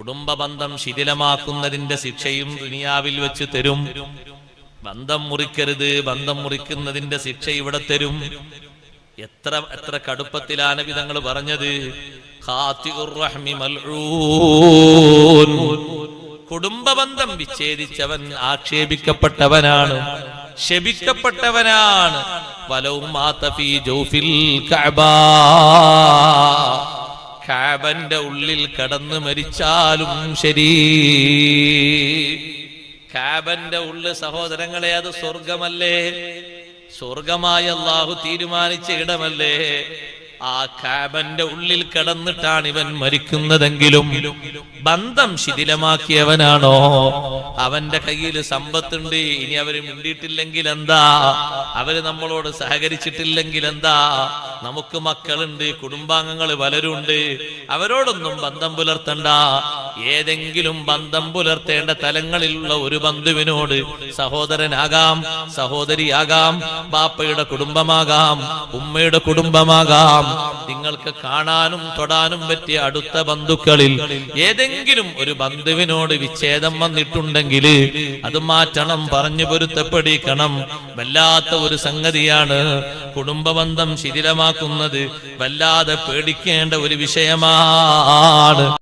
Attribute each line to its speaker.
Speaker 1: കുടുംബ ബന്ധം ശിഥിലമാക്കുന്നതിന്റെ ശിക്ഷയും ദുനിയാവിൽ വെച്ച് തരും. ബന്ധം മുറിക്കരുത് ബന്ധം മുറിക്കുന്നതിന്റെ ശിക്ഷ ഇവിടെ തരും. എത്ര എത്ര കടുപ്പത്തിലാണ് വിധങ്ങൾ പറഞ്ഞത്. കുടുംബബന്ധം വിച്ഛേദിച്ചവൻ ആക്ഷേപിക്കപ്പെട്ടവനാണ്. ശപിക്കപ്പെട്ടവനാണ് വലവും കാബന്റെ ഉള്ളിൽ കടന്നു മരിച്ചാലും ശരി. കാബന്റെ ഉള്ളിൽ സഹോദരങ്ങളെ അത് സ്വർഗമല്ലേ? സ്വർഗമായ അള്ളാഹു തീരുമാനിച്ച ഇടമല്ലേ? ആ കാബന്റെ ഉള്ളിൽ കടന്നിട്ടാണ് ഇവൻ മരിക്കുന്നതെങ്കിലും ബന്ധം ശിഥിലമാക്കിയവനാണോ? അവന്റെ കയ്യിൽ സമ്പത്തുണ്ട് ഇനി അവർ മിണ്ടിയിട്ടില്ലെങ്കിൽ എന്താ? അവർ നമ്മളോട് സഹകരിച്ചിട്ടില്ലെങ്കിൽ എന്താ? നമുക്ക് മക്കളുണ്ട് കുടുംബാംഗങ്ങൾ പലരുണ്ട്. അവരോടൊന്നും ബന്ധം പുലർത്തണ്ട. ഏതെങ്കിലും ബന്ധം പുലർത്തേണ്ട തലങ്ങളിലുള്ള ഒരു ബന്ധുവിനോട് സഹോദരനാകാം സഹോദരിയാകാം ബാപ്പയുടെ കുടുംബമാകാം ഉമ്മയുടെ കുടുംബമാകാം. നിങ്ങൾക്ക് കാണാനും തൊടാനും പറ്റിയ അടുത്ത ബന്ധുക്കളിൽ ഏതെങ്കിലും ഒരു ബന്ധുവിനോട് വിച്ഛേദം വന്നിട്ടുണ്ടെങ്കിൽ അത് മാറ്റണം പറഞ്ഞു പൊരുത്തപ്പെടിക്കണം. വല്ലാത്ത ഒരു സംഗതിയാണ് കുടുംബബന്ധം ശിഥിലമാക്കുന്നത്. വല്ലാതെ പേടിക്കേണ്ട ഒരു വിഷയമാണ്.